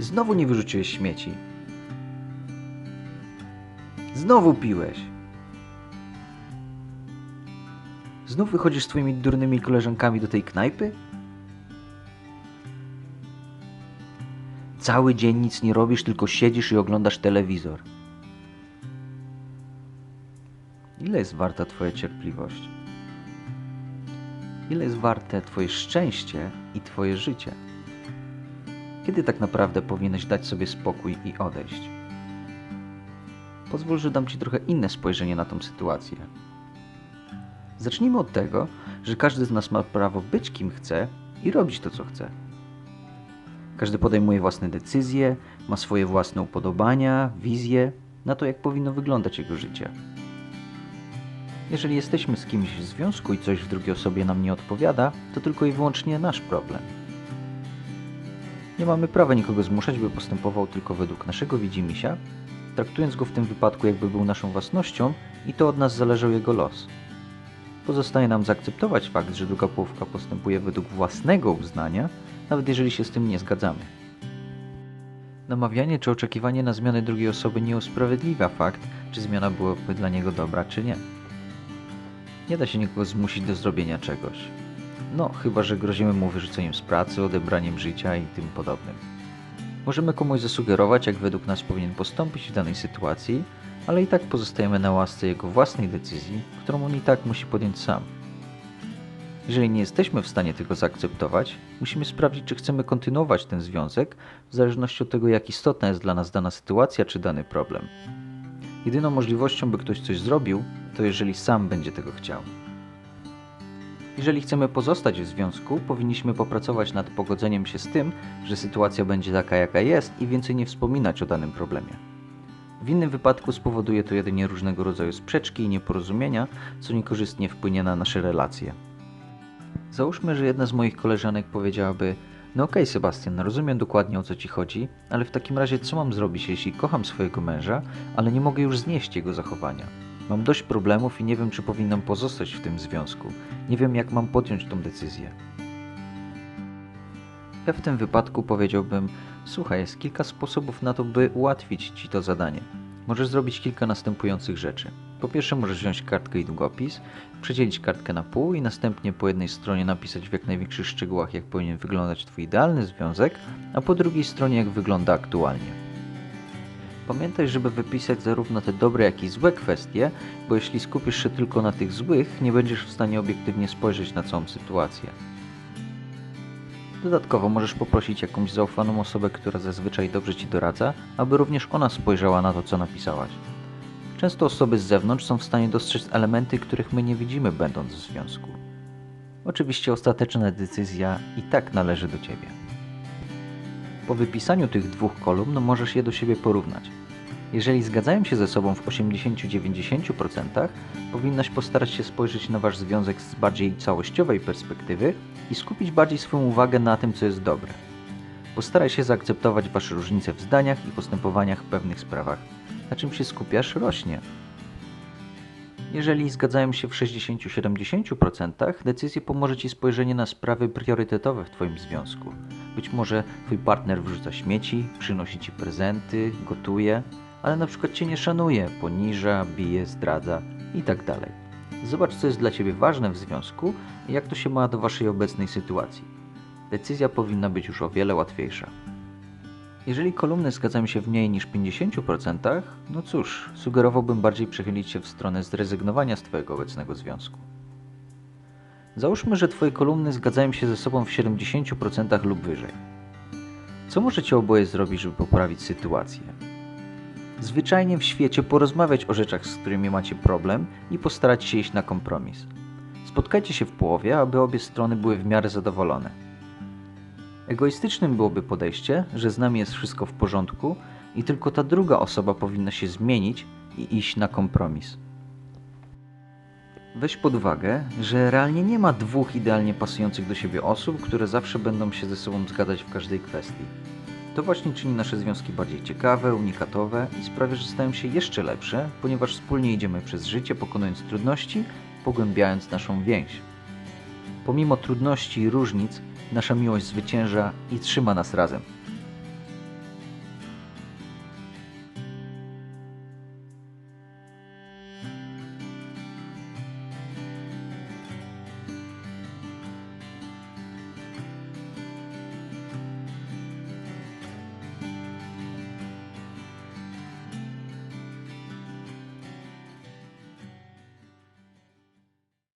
Znowu nie wyrzuciłeś śmieci. Znowu piłeś. Znów wychodzisz z twoimi durnymi koleżankami do tej knajpy? Cały dzień nic nie robisz, tylko siedzisz i oglądasz telewizor. Ile jest warta Twoja cierpliwość? Ile jest warte Twoje szczęście i Twoje życie? Kiedy tak naprawdę powinieneś dać sobie spokój i odejść? Pozwól, że dam Ci trochę inne spojrzenie na tą sytuację. Zacznijmy od tego, że każdy z nas ma prawo być kim chce i robić to, co chce. Każdy podejmuje własne decyzje, ma swoje własne upodobania, wizje na to, jak powinno wyglądać jego życie. Jeżeli jesteśmy z kimś w związku i coś w drugiej osobie nam nie odpowiada, to tylko i wyłącznie nasz problem. Nie mamy prawa nikogo zmuszać, by postępował tylko według naszego widzimisię, traktując go w tym wypadku jakby był naszą własnością i to od nas zależał jego los. Pozostaje nam zaakceptować fakt, że druga połówka postępuje według własnego uznania, nawet jeżeli się z tym nie zgadzamy. Namawianie czy oczekiwanie na zmianę drugiej osoby nie usprawiedliwia fakt, czy zmiana byłaby dla niego dobra, czy nie. Nie da się nikogo zmusić do zrobienia czegoś. No, chyba że grozimy mu wyrzuceniem z pracy, odebraniem życia i tym podobnym. Możemy komuś zasugerować, jak według nas powinien postąpić w danej sytuacji, ale i tak pozostajemy na łasce jego własnej decyzji, którą on i tak musi podjąć sam. Jeżeli nie jesteśmy w stanie tego zaakceptować, musimy sprawdzić, czy chcemy kontynuować ten związek, w zależności od tego, jak istotna jest dla nas dana sytuacja czy dany problem. Jedyną możliwością, by ktoś coś zrobił, to jeżeli sam będzie tego chciał. Jeżeli chcemy pozostać w związku, powinniśmy popracować nad pogodzeniem się z tym, że sytuacja będzie taka, jaka jest i więcej nie wspominać o danym problemie. W innym wypadku spowoduje to jedynie różnego rodzaju sprzeczki i nieporozumienia, co niekorzystnie wpłynie na nasze relacje. Załóżmy, że jedna z moich koleżanek powiedziałaby: No okej, Sebastian, rozumiem dokładnie o co ci chodzi, ale w takim razie co mam zrobić, jeśli kocham swojego męża, ale nie mogę już znieść jego zachowania? Mam dość problemów i nie wiem, czy powinnam pozostać w tym związku. Nie wiem, jak mam podjąć tą decyzję. Ja w tym wypadku powiedziałbym: Słuchaj, jest kilka sposobów na to, by ułatwić ci to zadanie. Możesz zrobić kilka następujących rzeczy. Po pierwsze, możesz wziąć kartkę i długopis, przedzielić kartkę na pół i następnie po jednej stronie napisać w jak największych szczegółach, jak powinien wyglądać Twój idealny związek, a po drugiej stronie, jak wygląda aktualnie. Pamiętaj, żeby wypisać zarówno te dobre, jak i złe kwestie, bo jeśli skupisz się tylko na tych złych, nie będziesz w stanie obiektywnie spojrzeć na całą sytuację. Dodatkowo możesz poprosić jakąś zaufaną osobę, która zazwyczaj dobrze Ci doradza, aby również ona spojrzała na to, co napisałaś. Często osoby z zewnątrz są w stanie dostrzec elementy, których my nie widzimy, będąc w związku. Oczywiście ostateczna decyzja i tak należy do Ciebie. Po wypisaniu tych dwóch kolumn możesz je do siebie porównać. Jeżeli zgadzają się ze sobą w 80-90%, powinnaś postarać się spojrzeć na Wasz związek z bardziej całościowej perspektywy i skupić bardziej swoją uwagę na tym, co jest dobre. Postaraj się zaakceptować Wasze różnice w zdaniach i postępowaniach w pewnych sprawach. Na czym się skupiasz, rośnie. Jeżeli zgadzają się w 60-70%, decyzję pomoże Ci spojrzenie na sprawy priorytetowe w Twoim związku. Być może Twój partner wyrzuca śmieci, przynosi Ci prezenty, gotuje, ale na przykład Cię nie szanuje, poniża, bije, zdradza itd. Zobacz, co jest dla Ciebie ważne w związku i jak to się ma do Waszej obecnej sytuacji. Decyzja powinna być już o wiele łatwiejsza. Jeżeli kolumny zgadzają się w mniej niż 50%, no cóż, sugerowałbym bardziej przechylić się w stronę zrezygnowania z Twojego obecnego związku. Załóżmy, że Twoje kolumny zgadzają się ze sobą w 70% lub wyżej. Co możecie oboje zrobić, żeby poprawić sytuację? Zwyczajnie w świecie porozmawiać o rzeczach, z którymi macie problem i postarać się iść na kompromis. Spotkajcie się w połowie, aby obie strony były w miarę zadowolone. Egoistycznym byłoby podejście, że z nami jest wszystko w porządku i tylko ta druga osoba powinna się zmienić i iść na kompromis. Weź pod uwagę, że realnie nie ma dwóch idealnie pasujących do siebie osób, które zawsze będą się ze sobą zgadzać w każdej kwestii. To właśnie czyni nasze związki bardziej ciekawe, unikatowe i sprawia, że stają się jeszcze lepsze, ponieważ wspólnie idziemy przez życie, pokonując trudności, pogłębiając naszą więź. Pomimo trudności i różnic, nasza miłość zwycięża i trzyma nas razem.